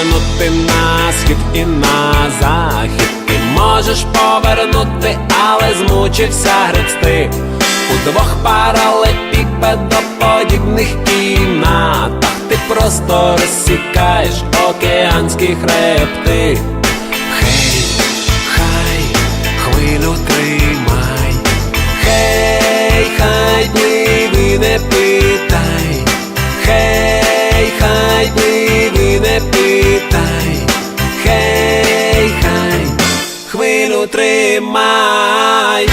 Повернути на схід і на захід. Ти можеш повернути, але змучився гребсти удвох паралепіпедоподібних кімнатах ти просто розсікаєш океанські хребти. Хей, хай, хвилю тримай, хей, хай, пливи, не тримай.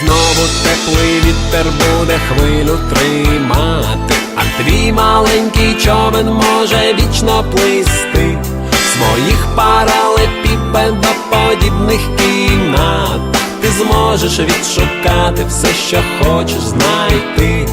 Знову теплий вітер буде хвилю тримати, а твій маленький човен може вічно плисти в своїх паралепіпедоподібних кімнат Ти зможеш відшукати все, що хочеш знайти.